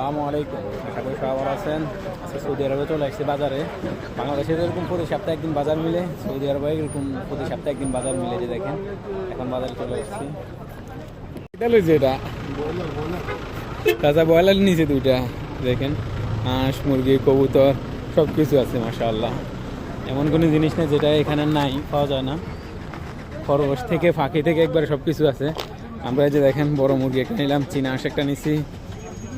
আসসালামু আলাইকুম। আশা করি সবাই ভালো আছেন। আজকে সৌদি আরবে চলে আসছে বাজারে। বাংলাদেশে এরকম প্রতি সপ্তাহে একদিন বাজার মিলে, সৌদি আরবে এরকম প্রতি সপ্তাহে একদিন বাজার মিলে, যে দেখেন, এখন বাজারে চলে আসছি। এটা লইছে এটা। তাজা বয়লার নিচে দুইটা, দেখেন, হাঁস, মুরগি, কবুতর সব কিছু আছে, মাশাআল্লাহ। এমন কোনো জিনিস নেই যেটা এখানে নাই, পাওয়া যায় না। খরগোশ থেকে, ফাঁকি থেকে একবারে সব কিছু আছে। আমরা যে দেখেন, বড় মুরগি একটা নিলাম, চীনা হাঁস একটা নিছি।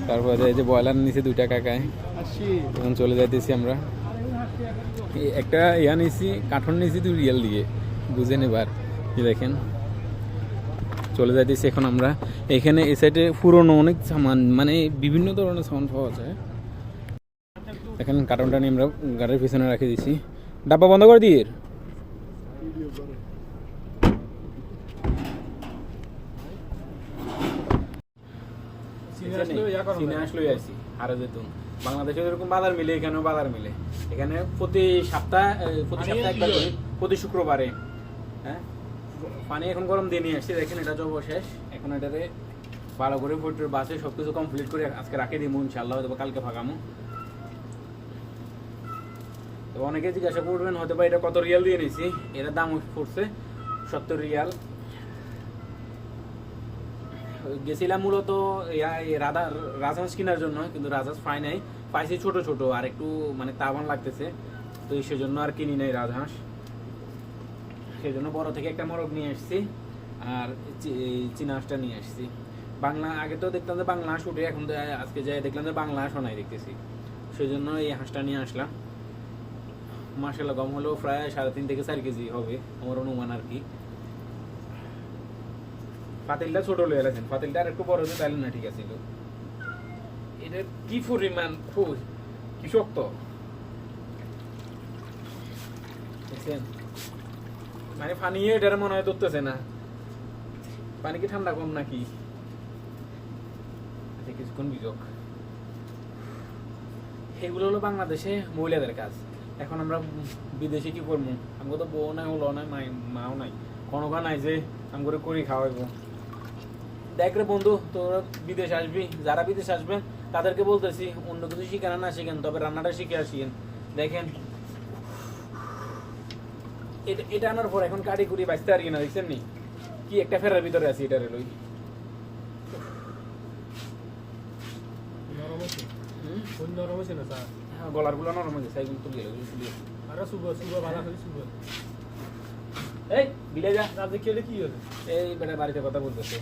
তারপরে এই যে ব্রয়লার নিছি দুইটা কাকায়। এখন চলে যাইতেছি আমরা। একটা ইয়া নিছি কাঠন নিছি তুই রিয়েল দিয়ে। বুঝে নেবার দেখেন। চলে যাইতেছি এখন আমরা। এখানে এই সাইডে পুরনো অনেক সামান মানে বিভিন্ন ধরনের সামান পাওয়া যায়। এখানে কার্টনটা নিয়ে আমরা গাড়ির পিছনে রেখে দিছি। ডাব্বা বন্ধ করে দিয়ে চীনে আসলেই আসি আরও যেতুম বাংলাদেশে এরকম বাজার মিলে এখানেও বাজার মিলে। এখানে প্রতি সপ্তাহ প্রতি সপ্তাহে একবার করে, প্রতি শুক্রবারে। হ্যাঁ? পানি এখন গরম দিয়ে নিয়ে আসছি দেখেন এটা জব শেষ। এখন এটাতে ভালো করে ফুটের বাসে সব কিছু কমপ্লিট করে আজকে রাখে দিব ইনশাল্লাহ হয়তো কালকে ফাঁকামো তো অনেকে জিজ্ঞাসা করবেন হয়তো বা এটা কত রিয়াল দিয়ে নিয়েছি এটার দাম পড়ছে সত্তর রিয়াল। গেছিলাম মূলত রাধা, রাজহাঁস কেনার জন্য, কিন্তু রাজহাঁস পাই নাই। পাইছি ছোট ছোট, আর একটু মানে তাবান লাগতেছে। তো সেজন্য আর কিনি নাই রাজহাঁস। সেজন্য বড় থেকে একটা মোরগ নিয়ে আসছি, আর চীনা হাঁসটা নিয়ে আসছি। বাংলা, আগে তো দেখতাম যে বাংলা হাঁস উঠে, এখন তো আজকে যাই দেখলাম যে বাংলা হাঁসও নাই দেখতেছি। সেই জন্য এই হাঁসটা নিয়ে আসলাম। মার্শাল্লাহ গম হলেও প্রায় সাড়ে তিন থেকে চার কেজি হবে, আমার অনুমান আর কি। পাতিলটা ছোট লয়ে গেছেন পাতিলটা আর একটু বড় হতে তাহলে না ঠিক আছে এটা কি পরিমাণ ফুল কি শক্ত? মানে পানি এটার মনে হয় ধরতেছে না। পানি কি ঠান্ডা কম নাকি? আচ্ছা কিছুক্ষণ বিযোগ এগুলো হলো বাংলাদেশে মহিলাদের কাজ। এখন আমরা বিদেশে কি করব? আমাকে তো বউ নাই হলো নাই মাও নাই। কোনো নাই যে আমি করে করি খাওয়াইবো। দেখ রে বন্ধু তোরা বিদেশ আসবি যারা বিদেশ আসবেন তাদেরকে বলতেছি অন্য কিছু শিখেন না শিখেন তবে রান্নাটা শিখে আসিয়েন। দেখেন। এটা এটা আনার পর এখন কাটি কুড়ি বাঁচতে পারি না দেখছেন নি? কি একটা ফেরার ভিতরে আছি এটার লই। নরম আছে। হুম? কোন নরম আছে না স্যার? গলারগুলো নরম হয়েছে সাইকেল তুলিয়ে তুলিয়ে আরে শুভ শুভ ভালো করে শুভ। এই বিলে যা। রাতে কেলে কি হলো এই বেটা বাড়িতে কথা বলতেছে।